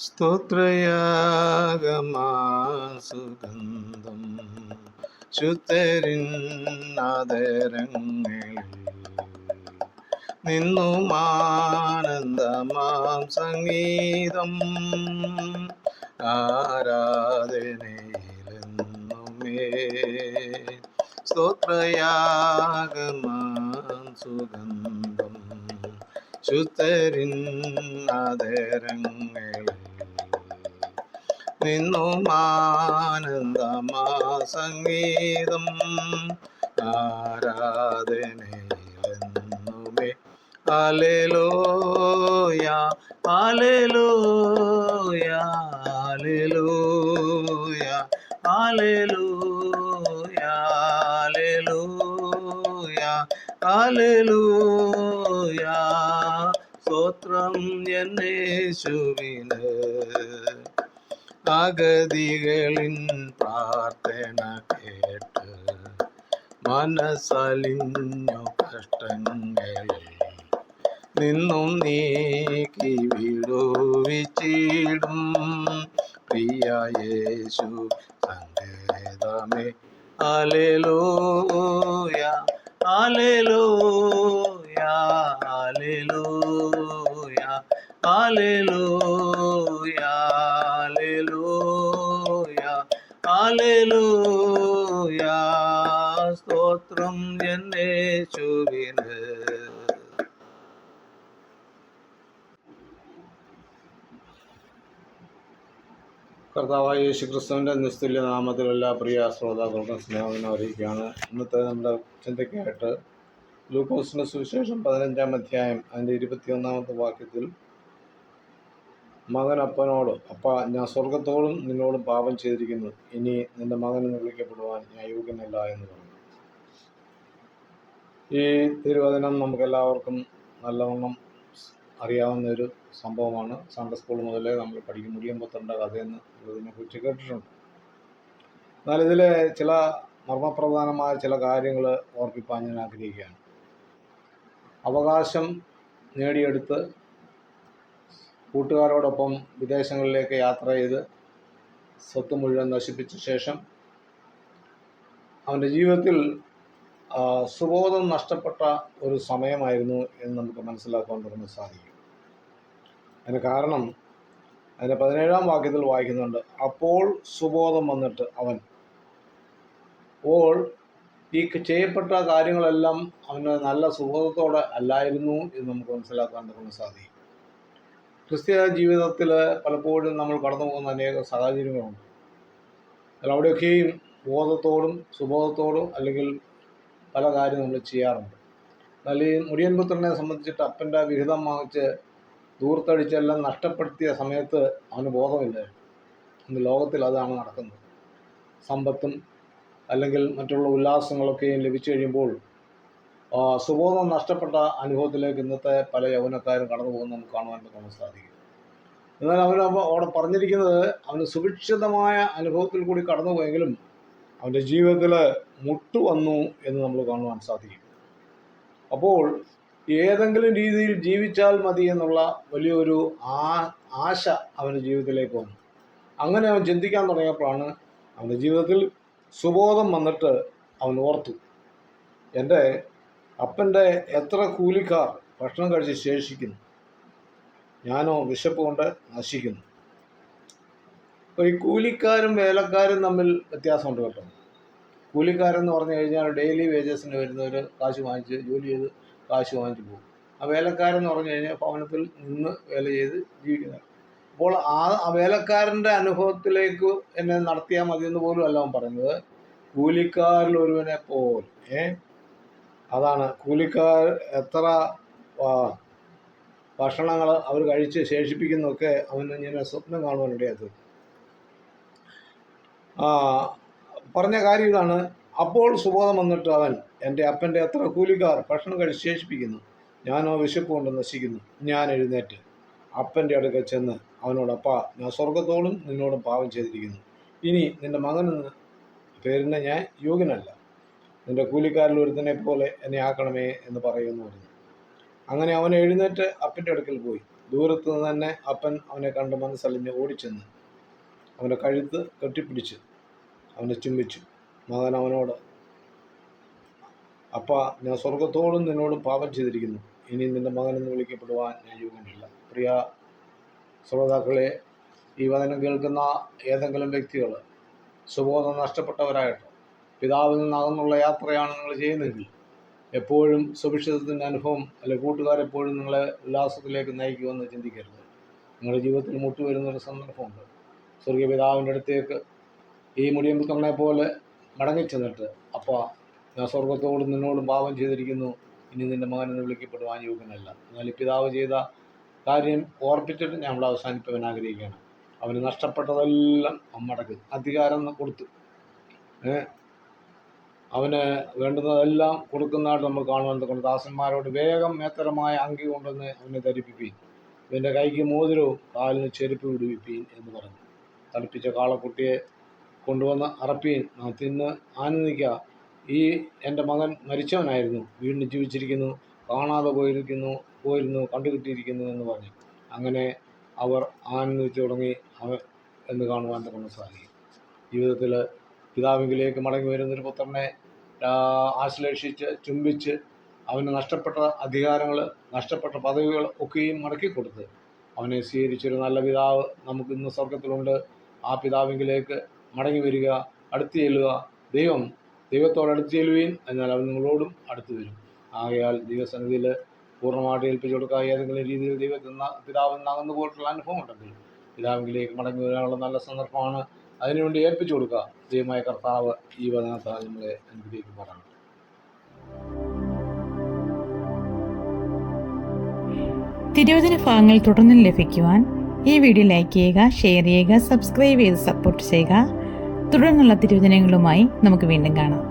സ്തോത്രയാഗമാസുഗന്ധം. ശുദ്ധരിന്നതരങ്ങളിൽ നിന്നുമാനന്ദമാം സംഗീതം. ആരാധനയിലെന്നുമേ സ്തോത്രയാഗമാം സുഗന്ധം ശുദ്ധരിൻ ആദരങ്ങളിൽ നിന്നുമാനന്ദമാ സംഗീതം ആരാധനയിലെന്നുമേ. അലലോയ അലലോയ അലലോയ അലലോയ അലലോയ അലലോയ സ്തോത്രം എന്നേശുവിന്. അഗതികളിൻ പ്രാർത്ഥന കേട്ട് മനസ്സലിഞ്ഞു കഷ്ടങ്ങളിൽ നിന്നും നീക്കി വിടുവിച്ചിടും പ്രിയ യേശു സങ്കേതമേ. അലലോയ അലലോയ അലലോയ അലെലൂയ സ്തോത്രം കർത്താവായ യേശു നിസ്തുല്യ നാമത്തിലുള്ള പ്രിയ ശ്രോതാക്കൾക്കും സ്നേഹം അറിയിക്കുകയാണ്. ഇന്നത്തെ നമ്മുടെ ചിന്തയ്ക്കായിട്ട് ലൂക്കോസിന്റെ സുവിശേഷം പതിനഞ്ചാം അധ്യായം അതിന്റെ ഇരുപത്തിയൊന്നാമത്തെ വാക്യത്തിൽ മകൻ അപ്പനോട് അപ്പ ഞാൻ സ്വർഗത്തോടും നിന്നോടും പാപം ചെയ്തിരിക്കുന്നു. ഇനി നിന്റെ മകൻ എന്ന് വിളിക്കപ്പെടുവാൻ ഞാൻ യോഗ്യനല്ല എന്ന് പറഞ്ഞു. ഈ തിരുവചനം നമുക്കെല്ലാവർക്കും നല്ലവണ്ണം അറിയാവുന്ന ഒരു സംഭവമാണ്. സൺഡേ സ്കൂൾ മുതലേ നമ്മൾ പഠിക്കും. മുടിയമ്പത്തണ്ട കഥയെന്ന് ഇതിനെക്കുറിച്ച് കേട്ടിട്ടുണ്ട്. എന്നാൽ ഇതിലെ ചില മർമ്മപ്രധാനമായ ചില കാര്യങ്ങൾ ഓർപ്പിപ്പാൻ ഞാൻ ആഗ്രഹിക്കുകയാണ്. അവകാശം നേടിയെടുത്ത് കൂട്ടുകാരോടൊപ്പം വിദേശങ്ങളിലേക്ക് യാത്ര ചെയ്ത് സ്വത്ത് മുഴുവൻ നശിപ്പിച്ച ശേഷം അവന്റെ ജീവിതത്തിൽ സുബോധം നഷ്ടപ്പെട്ട ഒരു സമയമായിരുന്നു എന്ന് നമുക്ക് മനസ്സിലാക്കാൻ തുടങ്ങി സാധിക്കും. അതിന് കാരണം അതിന്റെ പതിനേഴാം വാക്യത്തിൽ വായിക്കുന്നുണ്ട് അപ്പോൾ സുബോധം വന്നിട്ട് അവൻ അപ്പോൾ ഈ ചെയ്യപ്പെട്ട കാര്യങ്ങളെല്ലാം അവന് നല്ല സുബോധത്തോടെ അല്ലായിരുന്നു എന്ന് നമുക്ക് മനസ്സിലാക്കാൻ തുടങ്ങി സാധിക്കും. ക്രിസ്ത്യ ജീവിതത്തിൽ പലപ്പോഴും നമ്മൾ കടന്നു പോകുന്ന അനേക സാഹചര്യങ്ങളുണ്ട്. അതിൽ അവിടെയൊക്കെയും ബോധത്തോടും സുബോധത്തോടും അല്ലെങ്കിൽ പല കാര്യം നമ്മൾ ചെയ്യാറുണ്ട്. എന്നാൽ ഈ മുടിയൻ പുത്രനെ സംബന്ധിച്ചിട്ട് അപ്പന്റെ വിഹിതം വാങ്ങിച്ച് ദൂർത്തടിച്ചെല്ലാം നഷ്ടപ്പെടുത്തിയ സമയത്ത് അവന് ബോധമില്ല ഇന്ന് ലോകത്തിൽ അതാണ് നടക്കുന്നത്. സമ്പത്തും അല്ലെങ്കിൽ മറ്റുള്ള ഉല്ലാസങ്ങളൊക്കെയും ലഭിച്ചു കഴിയുമ്പോൾ സുബോധം നഷ്ടപ്പെട്ട അനുഭവത്തിലേക്ക് ഇന്നത്തെ പല യൗവനക്കാരും കടന്നു പോകുന്നത് നമുക്ക് കാണുവാൻ നമുക്ക് സാധിക്കും. എന്നാൽ അവൻ അവിടെ പറഞ്ഞിരിക്കുന്നത് അവന് സുഭിക്ഷിതമായ അനുഭവത്തിൽ കൂടി കടന്നുപോയെങ്കിലും അവന്റെ ജീവിതത്തിൽ മുട്ടു വന്നു എന്ന് നമ്മൾ കാണുവാൻ സാധിക്കും. അപ്പോൾ ഏതെങ്കിലും രീതിയിൽ ജീവിച്ചാൽ മതി എന്നുള്ള വലിയൊരു ആ ആശ അവന്റെ ജീവിതത്തിലേക്ക് വന്നു. അങ്ങനെ അവൻ ചിന്തിക്കാൻ തുടങ്ങിയപ്പോഴാണ് അവന്റെ ജീവിതത്തിൽ സുബോധം വന്നിട്ട് അവൻ ഓർത്തു. എന്റെ അപ്പന്റെ എത്ര കൂലിക്കാർ ഭക്ഷണം കഴിച്ച് ശേഷിക്കുന്നു? ഞാനോ വിശപ്പ് കൊണ്ട് നശിക്കുന്നു. അപ്പോൾ ഈ കൂലിക്കാരും വേലക്കാരും തമ്മിൽ വ്യത്യാസമുണ്ട് കേട്ടോ. കൂലിക്കാരെന്ന് പറഞ്ഞു കഴിഞ്ഞാൽ ഡെയിലി വേജസിന് വരുന്നവർ കാശ് വാങ്ങിച്ച് ജോലി ചെയ്ത് കാശ് വാങ്ങിച്ച് പോകും. ആ വേലക്കാരെന്ന് പറഞ്ഞു കഴിഞ്ഞാൽ ഭവനത്തിൽ നിന്ന് വേല ചെയ്ത് ജീവിക്കുന്നത് അപ്പോൾ ആ വേലക്കാരന്റെ അനുഭവത്തിലേക്ക് എന്നെ നടത്തിയാൽ മതിയെന്ന് പോലും അല്ല അവൻ പറഞ്ഞത്. കൂലിക്കാരിൽ ഒരുവനെ പോൽ ഏ? അതാണ്. കൂലിക്കാർ എത്ര ഭക്ഷണങ്ങൾ അവർ കഴിച്ച് ശേഷിപ്പിക്കുന്നതൊക്കെ അവൻ ഇങ്ങനെ സ്വപ്നം കാണുവാനിടയായത് ആ പറഞ്ഞ കാര്യം ഇതാണ് അപ്പോൾ സുബോധം വന്നിട്ട് അവൻ എന്റെ അപ്പന്റെ എത്ര കൂലിക്കാർ ഭക്ഷണം കഴിച്ച് ശേഷിപ്പിക്കുന്നു. ഞാനോ വിശപ്പ് കൊണ്ട് നശിക്കുന്നു. ഞാൻ എഴുന്നേറ്റ്. അപ്പന്റെ അടുക്കൽ ചെന്ന് അവനോട് അപ്പാ ഞാൻ സ്വർഗത്തോടും നിന്നോടും പാവം ചെയ്തിരിക്കുന്നു. ഇനി നിന്റെ മകനെന്ന് പേരിന് ഞാൻ യോഗ്യനല്ല. നിന്റെ കൂലിക്കാരിൽ ഒരുത്തനെ പോലെ എന്നെ ആക്കണമേ എന്ന് പറയുന്നു പറഞ്ഞു. അങ്ങനെ അവൻ എഴുന്നേറ്റ് അപ്പന്റെ അടുക്കൽ പോയി. ദൂരത്ത് നിന്ന് തന്നെ അപ്പൻ അവനെ കണ്ട് മനസ്സലിഞ്ഞ് ഓടിച്ചെന്ന് അവന്റെ കഴുത്ത് കെട്ടിപ്പിടിച്ച് അവനെ ചുംബിച്ചു മകൻ അവനോട് അപ്പ ഞാൻ സ്വർഗത്തോടും നിന്നോടും പാപം ചെയ്തിരിക്കുന്നു. ഇനി നിന്റെ മകനെന്ന് വിളിക്കപ്പെടുവാൻ ഞാൻ യോഗ്യമില്ല പ്രിയ ശ്രോതാക്കളെ ഈ വചനം കേൾക്കുന്ന ഏതെങ്കിലും വ്യക്തികൾ സുബോധം നഷ്ടപ്പെട്ടവരായിട്ട് പിതാവിൽ നിന്ന് അകന്നുള്ള യാത്രയാണ് നിങ്ങൾ ചെയ്യുന്നതെങ്കിൽ എപ്പോഴും സുഭിക്ഷിതത്തിന്റെ അനുഭവം അല്ലെ കൂട്ടുകാരെപ്പോഴും നിങ്ങളെ ഉല്ലാസത്തിലേക്ക് നയിക്കുമെന്ന് ചിന്തിക്കരുത്. നിങ്ങളുടെ ജീവിതത്തിൽ മുട്ടുവരുന്നൊരു സന്ദർഭമുണ്ട്. സ്വർഗീയ പിതാവിന്റെ അടുത്തേക്ക് ഈ മുടിയമ്പുത്തമ്മനെ പോലെ മടങ്ങിച്ചെന്നിട്ട് അപ്പ ഞാൻ സ്വർഗത്തോടും നിന്നോടും പാപം ചെയ്തിരിക്കുന്നു. ഇനി നിന്റെ മകൻ എന്ന് വിളിക്കപ്പെടുവാൻ യോഗ്യനല്ല. എന്നാൽ ഈ പിതാവ് ചെയ്ത കാര്യം ഓർപ്പിച്ചിട്ട് ഞാൻ ഇവിടെ അവസാനിപ്പവൻ ആഗ്രഹിക്കുകയാണ്. അവന് നഷ്ടപ്പെട്ടതെല്ലാം അമ്മടക്ക് അധികാരം കൊടുത്തു. അവന് വേണ്ടുന്നതെല്ലാം കൊടുക്കുന്നതായിട്ട് നമ്മൾ കാണുവാൻ കൊണ്ട് ദാസന്മാരോട് വേഗം മേത്തരമായ അങ്കി കൊണ്ടുവന്ന് അവനെ ധരിപ്പിപ്പീൻ. ഇവന്റെ കൈക്ക് മോതിരവും കാലിന് ചെരുപ്പ് വിടുവിപ്പീൻ എന്ന് പറഞ്ഞു. തളിപ്പിച്ച കാളക്കുട്ടിയെ കൊണ്ടുവന്ന് അറപ്പീൻ. നാം തിന്ന് ആനന്ദിക്കുക ഈ എന്റെ മകൻ മരിച്ചവനായിരുന്നു. വീണ്ടും ജീവിച്ചിരിക്കുന്നു. കാണാതെ പോയിരിക്കുന്നു. പോയിരുന്നു. കണ്ടുകിട്ടിയിരിക്കുന്നു എന്ന് പറഞ്ഞു. അങ്ങനെ അവർ ആനന്ദിച്ചു തുടങ്ങി അവ എന്ന് കാണുവാൻ തന്നെ സാധിക്കും ജീവിതത്തിൽ പിതാവിങ്കിലേക്ക് മടങ്ങി വരുന്നൊരു പുത്രനെ ആശ്ലേഷിച്ച് ചുംബിച്ച് അവന് നഷ്ടപ്പെട്ട അധികാരങ്ങൾ നഷ്ടപ്പെട്ട പദവികൾ ഒക്കെയും മടക്കി കൊടുത്ത് അവനെ സ്വീകരിച്ചൊരു നല്ല പിതാവ് നമുക്ക് ഇന്ന് സ്വർഗത്തിലുണ്ട് ആ പിതാവിങ്കിലേക്ക് മടങ്ങി വരിക അടുത്ത് ചെല്ലുക. ദൈവം ദൈവത്തോട് അടുത്ത് ചെല്ലുകയും എന്നാൽ അവൻ നിങ്ങളോടും അടുത്ത് വരും. ആകയാൽ ദൈവസന്നിധിയിൽ പൂർണമായിട്ട് ഏൽപ്പിച്ചു കൊടുക്കുക ഏതെങ്കിലും രീതിയിൽ ദൈവത്തിൽ പിതാവിൽ നിന്ന് അകന്നു പോയിട്ടുള്ള അനുഭവം ഉണ്ടെങ്കിൽ പിതാവിങ്കിലേക്ക് മടങ്ങി വരാനുള്ള നല്ല സന്ദർഭമാണ് അതിനുവേണ്ടി ഏൽപ്പിച്ചു കൊടുക്കുക. ദൈവമായ കർത്താവ് ഈ വചനത്താൽ നമ്മളെ അനുഗ്രഹിക്കുമാറാണ് തിരുവചന ഭാഗങ്ങൾ തുടർന്നും ലഭിക്കുവാൻ ഈ വീഡിയോ ലൈക്ക് ചെയ്യുക ഷെയർ ചെയ്യുക സബ്സ്ക്രൈബ് ചെയ്ത് സപ്പോർട്ട് ചെയ്യുക. തുടർന്നുള്ള തിരുവചനങ്ങളുമായി നമുക്ക് വീണ്ടും കാണാം.